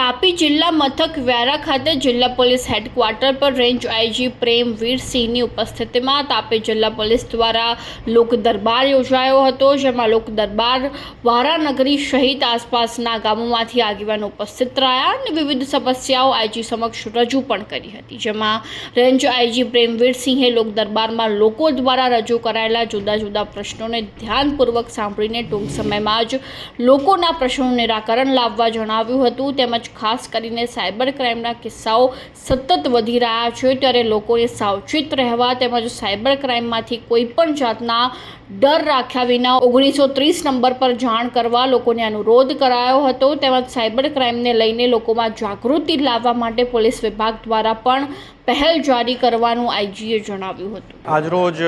તાપી જિલ્લા મથક વ્યારા ખાતે જિલ્લા પોલીસ હેડક્વાર્ટર પર રેન્જ આઈજી પ્રેમવીર સિંહની ઉપસ્થિતિમાં તાપી જિલ્લા પોલીસ દ્વારા લોક દરબાર યોજાયો હતો, જેમાં લોક દરબાર વારાનગરી સહિત આસપાસના ગામોમાંથી આગેવાનો ઉપસ્થિત રહ્યા અને વિવિધ સમસ્યાઓ આઈજી સમક્ષ રજૂ પણ કરી હતી, જેમાં રેન્જ આઈજી પ્રેમવીર સિંહે લોક દરબારમાં લોકો દ્વારા રજૂ કરાયેલા જુદા જુદા પ્રશ્નોને ધ્યાનપૂર્વક સાંભળીને ટૂંક સમયમાં જ લોકોના પ્રશ્નોનું નિરાકરણ લાવવા જણાવ્યું હતું, તેમજ ખાસ કરીને સાયબર ક્રાઇમના કિસ્સાઓ સતત વધી રહ્યા છે ત્યારે લોકોએ સાવચેત રહેવા તેમજ સાયબર ક્રાઇમમાંથી કોઈપણ જાતના ડર રાખ્યા વિના ઓગણીસો ત્રીસ નંબર પર જાણ કરવા લોકોને અનુરોધ કરાયો હતો. તેમજ સાયબર ક્રાઇમને લઈને લોકોમાં જાગૃતિ લાવવા માટે પોલીસ વિભાગ દ્વારા પણ પહેલ જારી કરવાનું આઈજીએ જણાવ્યું હતું. આજરોજ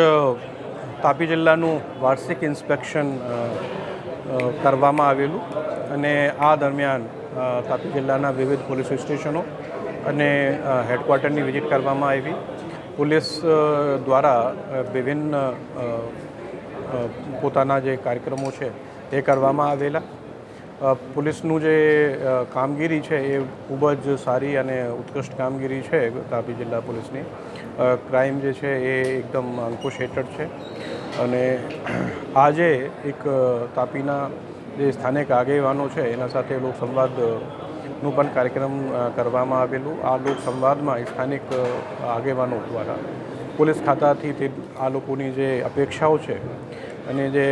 તાપી જિલ્લાનું વાર્ષિક ઇન્સ્પેક્શન કરવામાં આવેલું અને આ દરમિયાન તાપી જિલ્લાના વિવિધ પોલીસ સ્ટેશનો અને હેડક્વાર્ટરની વિઝિટ કરવામાં આવી. પોલીસ દ્વારા વિભિન્ન પોતાના જે કાર્યક્રમો છે એ કરવામાં આવેલા. પોલીસનું જે કામગીરી છે એ ખૂબ જ સારી અને ઉત્કૃષ્ટ કામગીરી છે તાપી જિલ્લા પોલીસની. ક્રાઇમ જે છે એ એકદમ અંકુશ હેઠળ છે. અને આજે એક તાપીના જે સ્થાનિક આગેવાનો છે, એના સાથે લોકસંવાદનું પણ કાર્યક્રમ કરવામાં આવેલું. આ લોકસંવાદમાં સ્થાનિક આગેવાનો દ્વારા પોલીસ ખાતાથી તે આ લોકોની જે અપેક્ષાઓ છે અને જે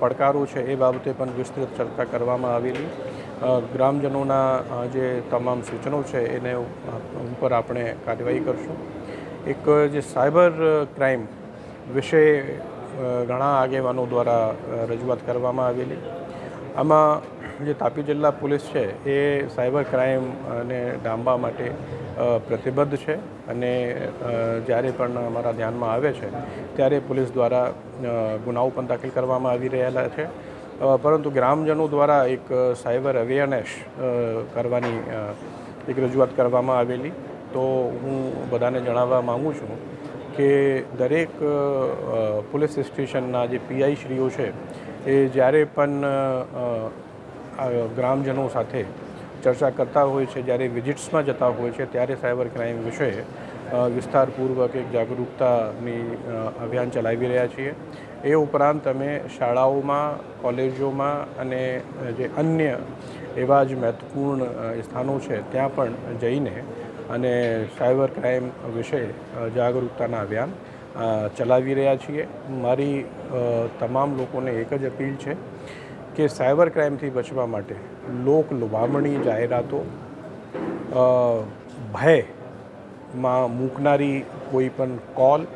પડકારો છે એ બાબતે પણ વિસ્તૃત ચર્ચા કરવામાં આવેલી. ગ્રામજનોના જે તમામ સૂચનો છે એને ઉપર આપણે કાર્યવાહી કરશું. એક, જે સાયબર ક્રાઇમ વિશે ઘણા આગેવાનો દ્વારા રજૂઆત કરવામાં આવેલી. આમાં જે તાપી જિલ્લા પોલીસ છે, એ સાયબર ક્રાઇમ અને ડામવા માટે પ્રતિબદ્ધ છે અને જ્યારે પણ અમારા ધ્યાનમાં આવે છે, ત્યારે પોલીસ દ્વારા ગુનાઓ પણ દાખલ કરવામાં આવી રહેલા છે. પરંતુ ગ્રામજનો દ્વારા એક સાયબર અવેરનેસ કરવાની એક રજૂઆત કરવામાં આવેલી. તો હું બધાને જણાવવા માગું છું કે દરેક પોલીસ સ્ટેશનના જે પીઆઈ શ્રીઓ છે, એ જ્યારે પણ ગ્રામજનો સાથે ચર્ચા કરતા હોય છે, જ્યારે વિઝિટ્સમાં જતા હોય છે, ત્યારે સાયબર ક્રાઇમ વિશે વિસ્તારપૂર્વક એક જાગરૂકતાની અભિયાન ચલાવી રહ્યા છીએ. એ ઉપરાંત અમે શાળાઓમાં, કોલેજોમાં અને જે અન્ય એવા જ મહત્વપૂર્ણ સ્થાનો છે, ત્યાં પણ જઈને અને સાયબર ક્રાઇમ વિશે જાગૃતતાના અભિયાન ચલાવી રહ્યા છીએ. મારી તમામ લોકોને એક જ અપીલ છે કે સાયબર ક્રાઇમથી બચવા માટે લોક લુભામણી જાહેરાતો ભયમાં મૂકનારી કોઈ પણ કોલ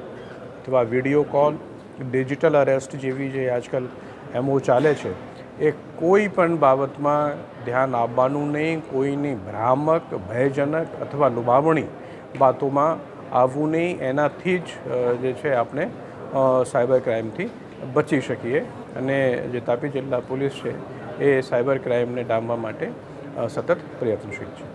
અથવા વીડિયો કોલ, ડિજિટલ અરેસ્ટ જેવી જે આજકાલ એમઓ ચાલે છે એ કોઈ પણ બાબતમાં ધ્યાન આપવાનું નહીં, કોઈની ભ્રામક, ભયજનક અથવા લુભાવણી વાતોમાં આવવું નહીં. એનાથી જ જે છે આપણે સાયબર ક્રાઇમથી બચી શકીએ. અને જે તાપી જિલ્લા પોલીસ છે એ સાયબર ક્રાઇમને ડામવા માટે સતત પ્રયત્નશીલ છે.